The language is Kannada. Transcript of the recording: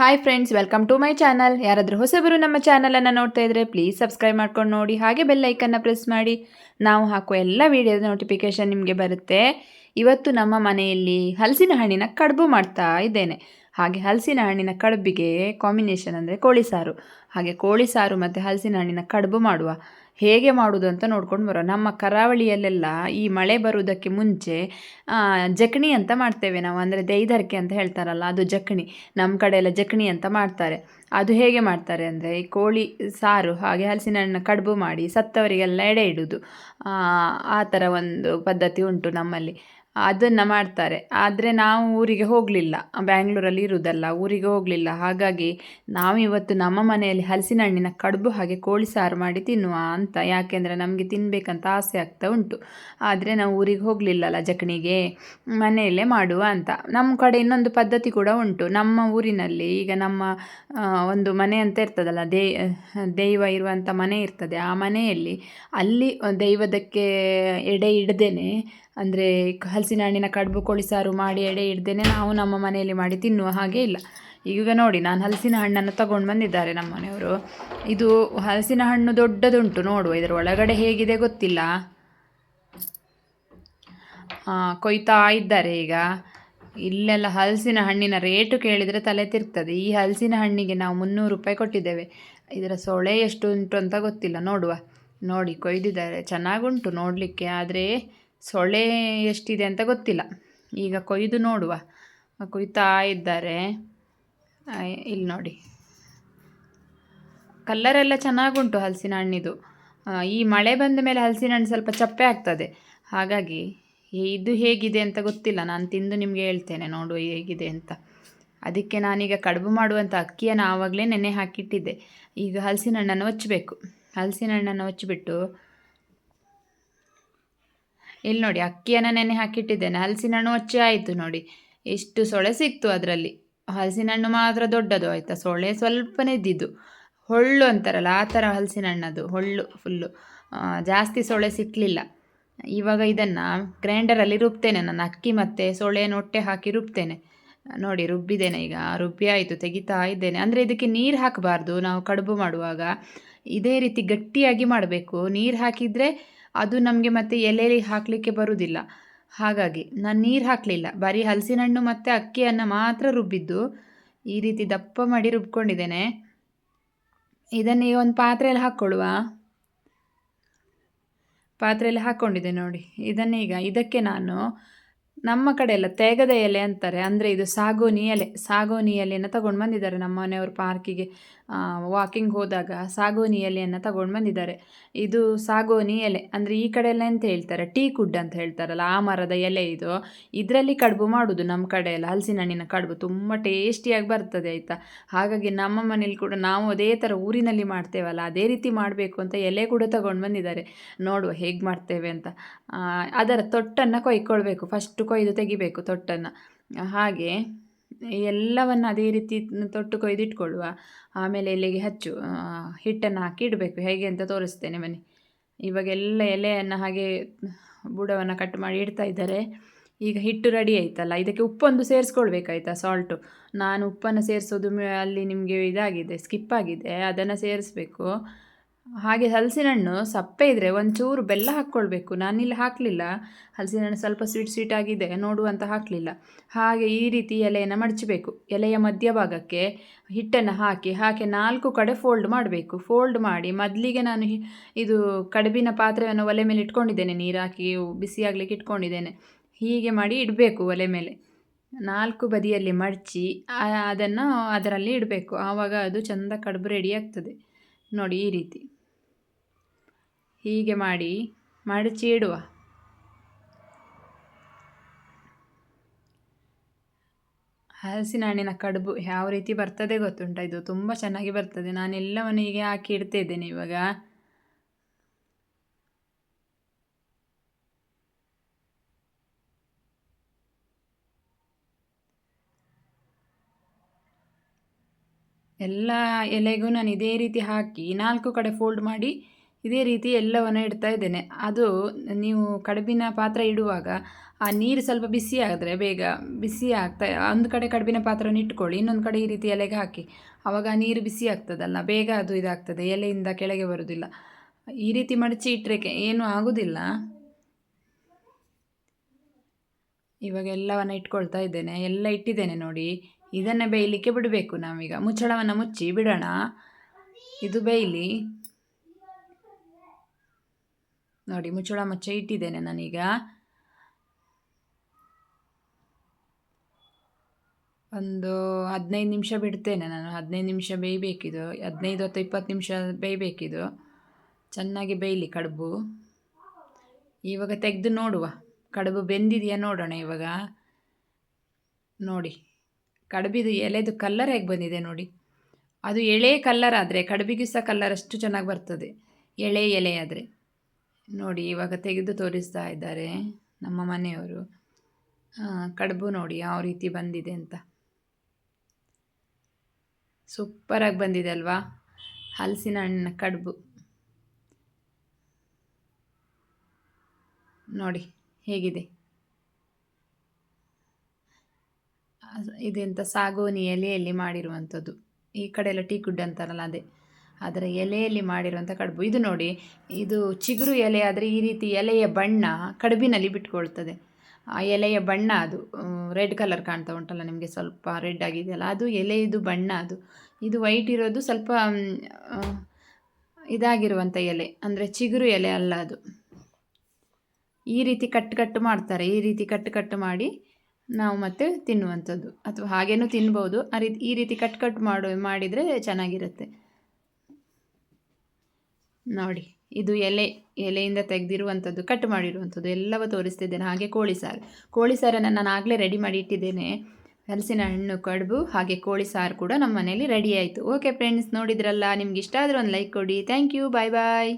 Hi friends welcome to my channel ಯಾರಾದರೂ ಹೊಸಬರು ನಮ್ಮ ಚಾನಲನ್ನು ನೋಡ್ತಾ ಇದ್ದರೆ ಪ್ಲೀಸ್ ಸಬ್ಸ್ಕ್ರೈಬ್ ಮಾಡ್ಕೊಂಡು ನೋಡಿ, ಹಾಗೆ ಬೆಲ್ ಐಕನ್ನ ಪ್ರೆಸ್ ಮಾಡಿ. ನಾವು ಹಾಕುವ ಎಲ್ಲ ವೀಡಿಯೋದ ನೋಟಿಫಿಕೇಷನ್ ನಿಮಗೆ ಬರುತ್ತೆ. ಇವತ್ತು ನಮ್ಮ ಮನೆಯಲ್ಲಿ ಹಲಸಿನ ಹಣ್ಣಿನ ಕಡುಬು ಮಾಡ್ತಾ ಇದ್ದೇನೆ. ಹಾಗೆ ಹಲಸಿನ ಹಣ್ಣಿನ ಕಡುಬಿಗೆ ಕಾಂಬಿನೇಷನ್ ಅಂದರೆ ಕೋಳಿ ಸಾರು. ಹಾಗೆ ಕೋಳಿ ಸಾರು ಮತ್ತು ಹಲಸಿನ ಹಣ್ಣಿನ ಕಡುಬು ಮಾಡುವ. ಹೇಗೆ ಮಾಡುವುದು ಅಂತ ನೋಡ್ಕೊಂಡು ಬರೋ ನಮ್ಮ ಕರಾವಳಿಯಲ್ಲೆಲ್ಲ ಈ ಮಳೆ ಬರುವುದಕ್ಕೆ ಮುಂಚೆ ಜಕಣಿ ಅಂತ ಮಾಡ್ತೇವೆ ನಾವು. ಅಂದರೆ ದೈದರ್ಕೆ ಅಂತ ಹೇಳ್ತಾರಲ್ಲ, ಅದು ಜಕಣಿ ನಮ್ಮ ಕಡೆ ಎಲ್ಲ ಜಕ್ಣಿ ಅಂತ ಮಾಡ್ತಾರೆ. ಅದು ಹೇಗೆ ಮಾಡ್ತಾರೆ ಅಂದರೆ ಈ ಕೋಳಿ ಸಾರು ಹಾಗೆ ಹಲಸಿನ ಹಣ್ಣು ಕಡುಬು ಮಾಡಿ ಸತ್ತವರಿಗೆಲ್ಲ ಎಡೆ ಇಡುವುದು ಆ, ಥರ ಒಂದು ಪದ್ಧತಿ ಉಂಟು ನಮ್ಮಲ್ಲಿ. ಅದನ್ನು ಮಾಡ್ತಾರೆ. ಆದರೆ ನಾವು ಊರಿಗೆ ಹೋಗಲಿಲ್ಲ. ಬ್ಯಾಂಗ್ಳೂರಲ್ಲಿ ಇರುವುದಲ್ಲ ಊರಿಗೆ ಹೋಗಲಿಲ್ಲ. ಹಾಗಾಗಿ ನಾವು ಇವತ್ತು ನಮ್ಮ ಮನೆಯಲ್ಲಿ ಹಲಸಿನ ಹಣ್ಣಿನ ಕಡುಬು ಹಾಗೆ ಕೋಳಿ ಸಾರು ಮಾಡಿ ತಿನ್ನುವ ಅಂತ ಯಾಕೆಂದರೆ ನಮಗೆ ತಿನ್ನಬೇಕಂತ ಆಸೆ ಆಗ್ತಾ ಉಂಟು. ಆದರೆ ನಾವು ಊರಿಗೆ ಹೋಗಲಿಲ್ಲಲ್ಲ ಜಕಣಿಗೆ ಮನೆಯಲ್ಲೇ ಮಾಡುವ ಅಂತ. ನಮ್ಮ ಕಡೆ ಇನ್ನೊಂದು ಪದ್ಧತಿ ಕೂಡ ಉಂಟು. ನಮ್ಮ ಊರಿನಲ್ಲಿ ಈಗ ನಮ್ಮ ಒಂದು ಮನೆ ಅಂತ ಇರ್ತದಲ್ಲ, ದೇ ದೈವ ಇರುವಂಥ ಮನೆ ಇರ್ತದೆ. ಆ ಮನೆಯಲ್ಲಿ ಅಲ್ಲಿ ದೈವದಕ್ಕೆ ಎಡೆ ಇಡ್ದೇನೆ, ಅಂದರೆ ಹಲಸಿನ ಹಣ್ಣಿನ ಕಡುಬು ಕೋಳಿ ಸಾರು ಮಾಡಿ ಎಡೆ ಇಡ್ದೇನೆ ನಾವು ನಮ್ಮ ಮನೆಯಲ್ಲಿ ಮಾಡಿ ತಿನ್ನುವ ಹಾಗೆ ಇಲ್ಲ. ಈಗ ನೋಡಿ, ನಾನು ಹಲಸಿನ ಹಣ್ಣನ್ನು ತಗೊಂಡು ಬಂದಿದ್ದಾರೆ ನಮ್ಮ ಮನೆಯವರು. ಇದು ಹಲಸಿನ ಹಣ್ಣು ದೊಡ್ಡದುಂಟು ನೋಡುವ, ಇದರ ಒಳಗಡೆ ಹೇಗಿದೆ ಗೊತ್ತಿಲ್ಲ. ಕೊಯ್ತಾ ಇದ್ದಾರೆ ಈಗ. ಇಲ್ಲೆಲ್ಲ ಹಲಸಿನ ಹಣ್ಣಿನ ರೇಟು ಕೇಳಿದರೆ ತಲೆ ತಿರ್ತದೆ ಈ ಹಲಸಿನ ಹಣ್ಣಿಗೆ ನಾವು ಮುನ್ನೂರು ರೂಪಾಯಿ ಕೊಟ್ಟಿದ್ದೇವೆ. ಇದರ ಸೊಳೆ ಎಷ್ಟು ಉಂಟು ಅಂತ ಗೊತ್ತಿಲ್ಲ. ನೋಡುವ. ನೋಡಿ, ಕೊಯ್ದಿದ್ದಾರೆ. ಚೆನ್ನಾಗುಂಟು ನೋಡಲಿಕ್ಕೆ, ಆದರೆ ಸೊಳೆ ಎಷ್ಟಿದೆ ಅಂತ ಗೊತ್ತಿಲ್ಲ. ಈಗ ಕೊಯ್ದು ನೋಡುವ. ಕೊಯ್ತಾ ಇದ್ದಾರೆ. ಇಲ್ಲಿ ನೋಡಿ. ಕಲ್ಲರೆಲ್ಲ ಚೆನ್ನಾಗುಂಟು ಹಲಸಿನ ಹಣ್ಣಿದು. ಈ ಮಳೆ ಬಂದ ಮೇಲೆ ಹಲಸಿನ ಹಣ್ಣು ಸ್ವಲ್ಪ ಚಪ್ಪೆ ಆಗ್ತದೆ. ಹಾಗಾಗಿ ಇದು ಹೇಗಿದೆ ಅಂತ ಗೊತ್ತಿಲ್ಲ. ನಾನು ತಿಂದು ನಿಮಗೆ ಹೇಳ್ತೇನೆ. ನೋಡುವ ಹೇಗಿದೆ ಅಂತ. ಅದಕ್ಕೆ ನಾನೀಗ ಕಡುಬು ಮಾಡುವಂಥ ಅಕ್ಕಿಯನ್ನು ಆವಾಗಲೇ ನೆನೆ ಹಾಕಿಟ್ಟಿದ್ದೆ. ಈಗ ಹಲಸಿನ ಹಣ್ಣನ್ನು ಹಚ್ಚಬೇಕು ಹಲಸಿನ ಹಣ್ಣನ್ನು ಹಚ್ಚಿಬಿಟ್ಟು ಇಲ್ಲಿ ನೋಡಿ, ಅಕ್ಕಿಯನ್ನು ನೆನೆ ಹಾಕಿಟ್ಟಿದ್ದೇನೆ. ಹಲಸಿನ ಹಣ್ಣು ಹಚ್ಚಿ ಆಯಿತು ನೋಡಿ. ಎಷ್ಟು ಸೊಳೆ ಸಿಕ್ತು ಅದರಲ್ಲಿ. ಹಲಸಿನ ಹಣ್ಣು ಮಾತ್ರ ದೊಡ್ಡದು ಆಯಿತಾ? ಸೊಳೆ ಸ್ವಲ್ಪನೇ ಇದ್ದಿದ್ದು. ಹೊಳ್ಳು ಅಂತಾರಲ್ಲ, ಆ ಥರ ಹಲಸಿನ ಹಣ್ಣದು ಹೊಳ್ಳು, ಫುಲ್ಲು. ಜಾಸ್ತಿ ಸೊಳೆ ಸಿಕ್ಕಲಿಲ್ಲ ಇವಾಗ ಇದನ್ನು ಗ್ರೈಂಡರಲ್ಲಿ ರುಬ್ತೇನೆ ನಾನು ಅಕ್ಕಿ ಮತ್ತು ಸೊಳೆಯನ್ನು ನೊಟ್ಟೆ ಹಾಕಿ ರುಬ್ತೇನೆ. ನೋಡಿ, ರುಬ್ಬಿದ್ದೇನೆ ಈಗ. ರುಬ್ಬಿ ಆಯಿತು, ತೆಗಿತಾ ಇದ್ದೇನೆ. ಅಂದರೆ ಇದಕ್ಕೆ ನೀರು ಹಾಕಬಾರ್ದು. ನಾವು ಕಡುಬು ಮಾಡುವಾಗ ಇದೇ ರೀತಿ ಗಟ್ಟಿಯಾಗಿ ಮಾಡಬೇಕು. ನೀರು ಹಾಕಿದರೆ ಅದು ನಮಗೆ ಮತ್ತೆ ಎಲೆಯಲ್ಲಿ ಹಾಕಲಿಕ್ಕೆ ಬರುವುದಿಲ್ಲ ಹಾಗಾಗಿ ನಾನು ನೀರು ಹಾಕಲಿಲ್ಲ. ಬರೀ ಹಲಸಿನ ಹಣ್ಣು ಮತ್ತು ಅಕ್ಕಿಯನ್ನು ಮಾತ್ರ ರುಬ್ಬಿದ್ದು ಈ ರೀತಿ ದಪ್ಪ ಮಾಡಿ ರುಬ್ಕೊಂಡಿದ್ದೇನೆ. ಇದನ್ನು ಈಗ ಒಂದು ಪಾತ್ರೆಯಲ್ಲಿ ಹಾಕ್ಕೊಳ್ಳುವ ಪಾತ್ರೆಯಲ್ಲಿ ಹಾಕ್ಕೊಂಡಿದ್ದೆ ನೋಡಿ. ಇದನ್ನೀಗ ಇದಕ್ಕೆ ನಾನು ನಮ್ಮ ಕಡೆ ಎಲ್ಲ ತೇಗದ ಎಲೆ ಅಂತಾರೆ. ಅಂದರೆ ಇದು ಸಾಗೋನಿ ಎಲೆ. ಸಾಗೋನಿ ಎಲೆಯನ್ನು ತಗೊಂಡು ಬಂದಿದ್ದಾರೆ ನಮ್ಮ ಮನೆಯವರು ಪಾರ್ಕಿಗೆ. ವಾಕಿಂಗ್ ಹೋದಾಗ ಸಾಗೋನಿ ಎಲೆಯನ್ನು ತಗೊಂಡು ಬಂದಿದ್ದಾರೆ. ಇದು ಸಾಗೋನಿ ಎಲೆ. ಅಂದರೆ ಈ ಕಡೆ ಎಲ್ಲ ಎಂತ ಹೇಳ್ತಾರೆ? ಟೀ ಕುಡ್ ಅಂತ ಹೇಳ್ತಾರಲ್ಲ, ಆ ಮರದ ಎಲೆ ಇದು. ಇದರಲ್ಲಿ ಕಡುಬು ಮಾಡೋದು ನಮ್ಮ ಕಡೆ ಎಲ್ಲ ಹಲಸಿನ ಹಣ್ಣಿನ ಕಡುಬು. ತುಂಬ ಟೇಸ್ಟಿಯಾಗಿ ಬರ್ತದೆ, ಆಯಿತಾ? ಹಾಗಾಗಿ ನಮ್ಮ ಮನೇಲಿ ಕೂಡ ನಾವು ಅದೇ ಥರ ಊರಿನಲ್ಲಿ ಮಾಡ್ತೇವಲ್ಲ, ಅದೇ ರೀತಿ ಮಾಡಬೇಕು ಅಂತ ಎಲೆ ಕೂಡ ತಗೊಂಡು ಬಂದಿದ್ದಾರೆ. ನೋಡುವ ಹೇಗೆ ಮಾಡ್ತೇವೆ ಅಂತ. ಅದರ ತೊಟ್ಟನ್ನು ಕೊಯ್ಕೊಳ್ಬೇಕು. ಫಸ್ಟು ಕೊಯ್ದು ತೆಗಿಬೇಕು ತೊಟ್ಟನ್ನು. ಹಾಗೆ ಎಲ್ಲವನ್ನು ಅದೇ ರೀತಿ ತೊಟ್ಟು ಕೊಯ್ದು ಇಟ್ಕೊಳ್ಳುವ. ಆಮೇಲೆ ಎಲೆಗೆ ಹಚ್ಚು. ಹಿಟ್ಟನ್ನು ಹಾಕಿ ಇಡಬೇಕು. ಹೇಗೆ ಅಂತ ತೋರಿಸ್ತೇನೆ ಬನ್ನಿ ಇವಾಗೆಲ್ಲ ಎಲೆಯನ್ನು ಹಾಗೆ ಬುಡವನ್ನು ಕಟ್ ಮಾಡಿ ಇಡ್ತಾ ಇದ್ದಾರೆ. ಈಗ ಹಿಟ್ಟು ರೆಡಿ ಆಯ್ತಲ್ಲ. ಇದಕ್ಕೆ ಉಪ್ಪೊಂದು ಸೇರಿಸ್ಕೊಳ್ಬೇಕಾಯ್ತಾ ಸಾಲ್ಟು ನಾನು ಉಪ್ಪನ್ನು ಸೇರಿಸೋದು ಅಲ್ಲಿ ನಿಮಗೆ ಇದಾಗಿದೆ ಸ್ಕಿಪ್ ಆಗಿದೆ. ಅದನ್ನು ಸೇರಿಸ್ಬೇಕು. ಹಾಗೆ ಹಲಸಿನ ಹಣ್ಣು ಸಪ್ಪೆ ಇದ್ದರೆ ಒಂಚೂರು ಬೆಲ್ಲ ಹಾಕ್ಕೊಳ್ಬೇಕು. ನಾನಿಲ್ಲಿ ಹಾಕಲಿಲ್ಲ. ಹಲಸಿನ ಹಣ್ಣು ಸ್ವಲ್ಪ ಸ್ವೀಟ್ ಸ್ವೀಟ್ ಆಗಿದೆ, ನೋಡುವಂತ ಹಾಕಲಿಲ್ಲ. ಹಾಗೆ ಈ ರೀತಿ ಎಲೆಯನ್ನು ಮಡಚಬೇಕು. ಎಲೆಯ ಮಧ್ಯಭಾಗಕ್ಕೆ ಹಿಟ್ಟನ್ನು ಹಾಕಿ ಹಾಕಿ ನಾಲ್ಕು ಕಡೆ ಫೋಲ್ಡ್ ಮಾಡಬೇಕು. ಫೋಲ್ಡ್ ಮಾಡಿ ಮೊದಲಿಗೆ ನಾನು ಇದು ಕಡುಬಿನ ಪಾತ್ರೆಯನ್ನು ಒಲೆ ಮೇಲೆ ಇಟ್ಕೊಂಡಿದ್ದೇನೆ. ನೀರು ಹಾಕಿ ಬಿಸಿಯಾಗಲಿಕ್ಕೆ ಇಟ್ಕೊಂಡಿದ್ದೇನೆ. ಹೀಗೆ ಮಾಡಿ ಇಡಬೇಕು ಒಲೆ ಮೇಲೆ. ನಾಲ್ಕು ಬದಿಯಲ್ಲಿ ಮಡಚಿ ಅದನ್ನು ಅದರಲ್ಲಿ ಇಡಬೇಕು. ಆವಾಗ ಅದು ಚೆಂದ ಕಡುಬು ರೆಡಿ ಆಗ್ತದೆ. ನೋಡಿ ಈ ರೀತಿ. ಹೀಗೆ ಮಾಡಿ ಮಡಚಿ ಇಡುವ ಹಲಸಿನ ಹಣ್ಣಿನ ಕಡುಬು ಯಾವ ರೀತಿ ಬರ್ತದೆ ಗೊತ್ತುಂಟ? ಇದು ತುಂಬ ಚೆನ್ನಾಗಿ ಬರ್ತದೆ. ನಾನು ಎಲ್ಲವನ್ನು ಹೀಗೆ ಹಾಕಿ ಇಡ್ತಾ ಇದ್ದೇನೆ ಇವಾಗ. ಎಲ್ಲ ಎಲೆಗೂ ನಾನು ಇದೇ ರೀತಿ ಹಾಕಿ ನಾಲ್ಕು ಕಡೆ ಫೋಲ್ಡ್ ಮಾಡಿ ಇದೇ ರೀತಿ ಎಲ್ಲವನ್ನು ಇಡ್ತಾ ಇದ್ದೇನೆ. ಅದು ನೀವು ಕಡುಬಿನ ಪಾತ್ರ ಇಡುವಾಗ ಆ ನೀರು ಸ್ವಲ್ಪ ಬಿಸಿ ಆದರೆ ಬೇಗ ಬಿಸಿ ಆಗ್ತಾ, ಒಂದು ಕಡೆ ಕಡುಬಿನ ಪಾತ್ರನ ಇಟ್ಕೊಳ್ಳಿ, ಇನ್ನೊಂದು ಕಡೆ ಈ ರೀತಿ ಎಲೆಗೆ ಹಾಕಿ. ಆವಾಗ ಆ ನೀರು ಬಿಸಿ ಆಗ್ತದಲ್ಲ, ಬೇಗ ಅದು ಇದಾಗ್ತದೆ, ಎಲೆಯಿಂದ ಕೆಳಗೆ ಬರೋದಿಲ್ಲ. ಈ ರೀತಿ ಮಡಚಿ ಇಟ್ಟರೆ ಏನೂ ಆಗೋದಿಲ್ಲ. ಇವಾಗ ಎಲ್ಲವನ್ನು ಇಟ್ಕೊಳ್ತಾ ಇದ್ದೇನೆ, ಎಲ್ಲ ಇಟ್ಟಿದ್ದೇನೆ ನೋಡಿ. ಇದನ್ನು ಬೇಯಲಿಕ್ಕೆ ಬಿಡಬೇಕು ನಾವೀಗ. ಮುಚ್ಚಳವನ್ನು ಮುಚ್ಚಿ, ಬಿಡೋಣ. ಇದು ಬೇಯಲಿ. ನೋಡಿ, ಮುಚ್ಚಳ ಮುಚ್ಚ ಇಟ್ಟಿದ್ದೇನೆ ನಾನೀಗ. ಒಂದು ಹದಿನೈದು ನಿಮಿಷ ಬಿಡ್ತೇನೆ ನಾನು. ಹದಿನೈದು ನಿಮಿಷ ಬೇಯಬೇಕಿದು. ಹದಿನೈದು ಅಥವಾ ಇಪ್ಪತ್ತು ನಿಮಿಷ ಬೇಯಬೇಕಿದು. ಚೆನ್ನಾಗಿ ಬೇಯಲಿ ಕಡುಬು. ಇವಾಗ ತೆಗೆದು ನೋಡುವ. ಕಡುಬು ಬೆಂದಿದೆಯಾ ನೋಡೋಣ ಇವಾಗ. ನೋಡಿ. ಕಡುಬಿದು ಎಲೆದು ಕಲ್ಲರ್ ಹೇಗೆ ಬಂದಿದೆ ನೋಡಿ. ಅದು ಎಳೆ ಕಲ್ಲರ್ ಆದರೆ, ಕಡುಬಿಗೆ ಸಹ ಕಲ್ಲರ್ ಅಷ್ಟು ಚೆನ್ನಾಗಿ ಬರ್ತದೆ. ಎಳೆ ಎಲೆ ಆದರೆ. ನೋಡಿ, ಇವಾಗ ತೆಗೆದು ತೋರಿಸ್ತಾ ಇದ್ದಾರೆ ನಮ್ಮ ಮನೆಯವರು. ಕಡುಬು ನೋಡಿ ಯಾವ ರೀತಿ ಬಂದಿದೆ ಅಂತ. ಸೂಪರಾಗಿ ಬಂದಿದೆ ಅಲ್ವಾ? ಹಲಸಿನ ಹಣ್ಣಿನ ಕಡುಬು. ನೋಡಿ, ಹೇಗಿದೆ? ಇದೆಂತ ಸಾಗೋನಿ ಎಲೆಯಲ್ಲಿ ಮಾಡಿರುವಂಥದ್ದು. ಈ ಕಡೆ ಎಲ್ಲ ಟೀ ಗುಡ್ಡ ಅಂತಾರಲ್ಲ ಅದೇ. ಅದರ ಎಲೆಯಲ್ಲಿ ಮಾಡಿರುವಂಥ ಕಡುಬು. ಇದು ನೋಡಿ, ಇದು ಚಿಗುರು ಎಲೆ ಆದರೆ ಈ ರೀತಿ ಎಲೆಯ ಬಣ್ಣ ಕಡುಬಿನಲ್ಲಿ ಬಿಟ್ಕೊಳ್ತದೆ. ಆ ಎಲೆಯ ಬಣ್ಣ ಅದು ರೆಡ್ ಕಲರ್ ಕಾಣ್ತಾ ಉಂಟಲ್ಲ ನಿಮಗೆ ಸ್ವಲ್ಪ ರೆಡ್ ಆಗಿದೆಯಲ್ಲ, ಅದು ಎಲೆಯದು ಬಣ್ಣ ಅದು. ಇದು ವೈಟ್ ಇರೋದು ಸ್ವಲ್ಪ ಇದಾಗಿರುವಂಥ ಎಲೆ, ಅಂದರೆ ಚಿಗುರು ಎಲೆ ಅಲ್ಲ ಅದು. ಈ ರೀತಿ ಕಟ್ ಕಟ್ ಮಾಡ್ತಾರೆ. ಈ ರೀತಿ ಕಟ್ ಕಟ್ ಮಾಡಿ ನಾವು ಮತ್ತೆ ತಿನ್ನುವಂಥದ್ದು. ಅಥವಾ ಹಾಗೇನೂ ತಿನ್ಬೋದು. ಆ ರೀತಿ, ಈ ರೀತಿ ಕಟ್ ಕಟ್ ಮಾಡು, ಮಾಡಿದರೆ ಚೆನ್ನಾಗಿರುತ್ತೆ. ನೋಡಿ, ಇದು ಎಲೆ, ಎಲೆಯಿಂದ ತೆಗೆದಿರುವಂಥದ್ದು ಕಟ್ ಮಾಡಿರುವಂಥದ್ದು, ಎಲ್ಲವೂ ತೋರಿಸ್ತಿದ್ದೇನೆ. ಹಾಗೆ ಕೋಳಿ ಸಾರು. ಕೋಳಿ ಸಾರನ್ನು ನಾನು ಆಗಲೇ ರೆಡಿ ಮಾಡಿ ಇಟ್ಟಿದ್ದೇನೆ. ಹಲಸಿನ ಹಣ್ಣು, ಕಡುಬು, ಹಾಗೆ ಕೋಳಿ ಸಾರು ಕೂಡ ನಮ್ಮ ಮನೆಯಲ್ಲಿ ರೆಡಿ ಆಯಿತು. ಓಕೆ ಫ್ರೆಂಡ್ಸ್ ನೋಡಿದ್ರಲ್ಲ? ನಿಮ್ಗೆ ಇಷ್ಟ ಆದರೂ ಒಂದು ಲೈಕ್ ಕೊಡಿ. Thank you bye bye